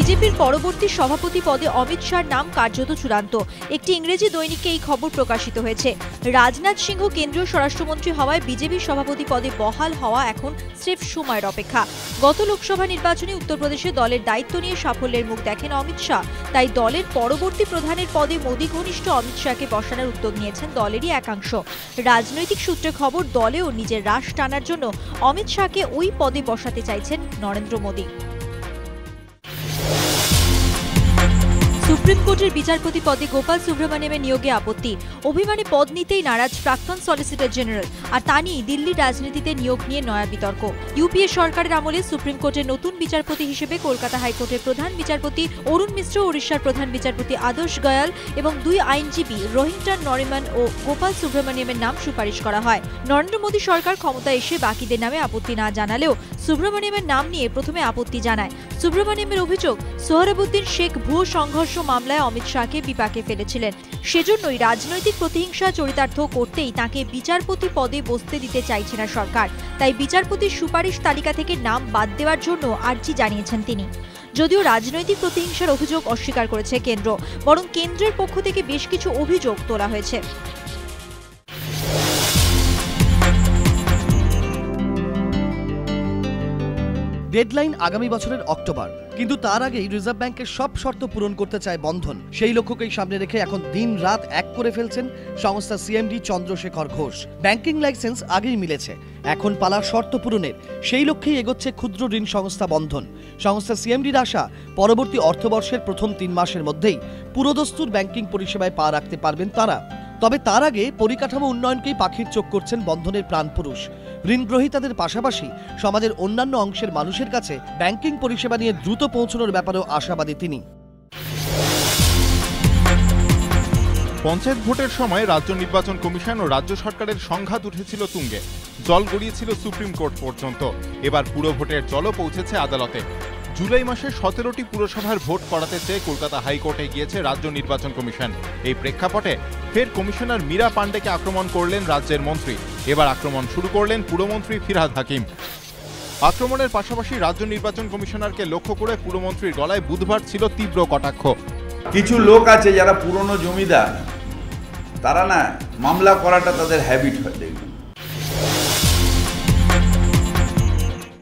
বিজেপির পরবর্তী সভাপতি পদে অমিত শাহর নাম কার্যত চূড়ান্ত। একটি ইংরেজি দৈনিকে এই খবর প্রকাশিত হয়েছে। রাজনাথ সিংহ কেন্দ্রীয় স্বরাষ্ট্রমন্ত্রী হওয়ায় বিজেপির সভাপতি পদে বহাল হওয়া এখন স্রেফ সময়ের অপেক্ষা। গত লোকসভা নির্বাচনে উত্তরপ্রদেশে দলের দায়িত্ব নিয়ে সাফল্যের মুখ দেখেন অমিত শাহ। তাই দলের পরবর্তী প্রধানের পদে মোদী ঘনিষ্ঠ অমিত শাহকে বসানোর উদ্যোগ নিয়েছেন দলেরই একাংশ। রাজনৈতিক সূত্রে খবর, দলেও নিজের রাশ টানার জন্য অমিত শাহকে ওই পদে বসাতে চাইছেন নরেন্দ্র মোদী। সুপ্রিম কোর্টের বিচারপতি পদে গোপাল সুব্রমণিয়ামের নিয়োগে আপত্তি। অভিমানে পদ নিতেই নারাজ প্রাক্তন সলিসিটর জেনারেল আর তা নিয়েই দিল্লি রাজনীতিতে নিয়োগ নিয়ে নয়া বিতর্ক। ইউপিএ সরকারের আমলে সুপ্রিম কোর্টের নতুন বিচারপতি হিসেবে কলকাতা হাইকোর্টের প্রধান বিচারপতি অরুণ মিশ্র, ওড়িশার প্রধান বিচারপতি আদর্শ গয়াল এবং দুই আইনজীবী রোহিঙ্টন নরিমান ও গোপাল সুব্রমণিয়ামের নাম সুপারিশ করা হয়। নরেন্দ্র মোদী সরকার ক্ষমতায় এসে বাকিদের নামে আপত্তি না জানালেও সুব্রমণিয়ামের নাম নিয়ে প্রথমে আপত্তি জানায়। সুব্রমণিয়ামের অভিযোগ, সোহরাবুদ্দিন শেখ ভুয়ো সংঘর্ষ মামলায় অমিত শাহকে বিপাকে ফেলেছিলেন। সেজন্যই রাজনৈতিক প্রতিহিংসা চরিতার্থ করতেই তাকে বিচারপতি পদে বসতে দিতে চাইছে না সরকার। তাই বিচারপতির সুপারিশ তালিকা থেকে নাম বাদ দেওয়ার জন্য আর্জি জানিয়েছেন তিনি। যদিও রাজনৈতিক প্রতিহিংসার অভিযোগ অস্বীকার করেছে কেন্দ্র, বরং কেন্দ্রের পক্ষ থেকে বেশ কিছু অভিযোগ তোলা হয়েছে। ডেডলাইন আগামী বছরের অক্টোবর। কিন্তু তার আগেই রিজার্ভ ব্যাংকের সব শর্ত পূরণ করতে চায় বন্ধন। সেই লক্ষ্যকেই সামনে রেখে এখন দিন রাত এক করে ফেলছেন সংস্থা CMD Chandrashekhar Ghosh. Banking licence আগেই মিলেছে। এখন পালা শর্ত পূরণের। সেই লক্ষ্যেই এগোচ্ছে ক্ষুদ্র ঋণ সংস্থা বন্ধন। সংস্থা সিএমডির আশা, পরবর্তী অর্থবর্ষের প্রথম তিন মাসের মধ্যেই পুরোদস্তুর ব্যাংকিং পরিষেবায় পা রাখতে পারবেন তারা। তবে তার আগে পরিকাঠামো উন্নয়নকেই পাখির চোখ করছেন বন্ধনের প্রাণপুরুষ। ঋণগ্রহীতাদের পাশাপাশি সমাজের অন্যান্য অংশের মানুষের কাছে ব্যাংকিং পরিষেবা নিয়ে দ্রুত পৌঁছানোর ব্যাপারেও আশাবাদী তিনি। পঞ্চায়েত ভোটের সময় রাজ্য নির্বাচন কমিশন ও রাজ্য সরকারের সংঘাত উঠেছিল তুঙ্গে। জল গড়িয়েছিল সুপ্রিম কোর্ট পর্যন্ত। এবার পুরো ভোটের জলও পৌঁছেছে আদালতে। জুলাই মাসে সতেরোটি পুরসভার ভোট করাতে চেয়ে কলকাতা হাইকোর্টে গিয়েছে রাজ্য নির্বাচন কমিশন। এই প্রেক্ষাপটে ফের কমিশনার মীরা পাণ্ডেকে আক্রমণ করলেন রাজ্যের মন্ত্রী। এবার আক্রমণ শুরু করলেন পুরমন্ত্রী ফিরহাদ হাকিম। আক্রমণের পাশাপাশি রাজ্য নির্বাচন কমিশনারকে লক্ষ্য করে পুরমন্ত্রীর গলায় বুধবার ছিল তীব্র কটাক্ষ। কিছু লোক আছে যারা পুরনো জমিদার, তারা না মামলা করাটা তাদের হ্যাবিট হয়ে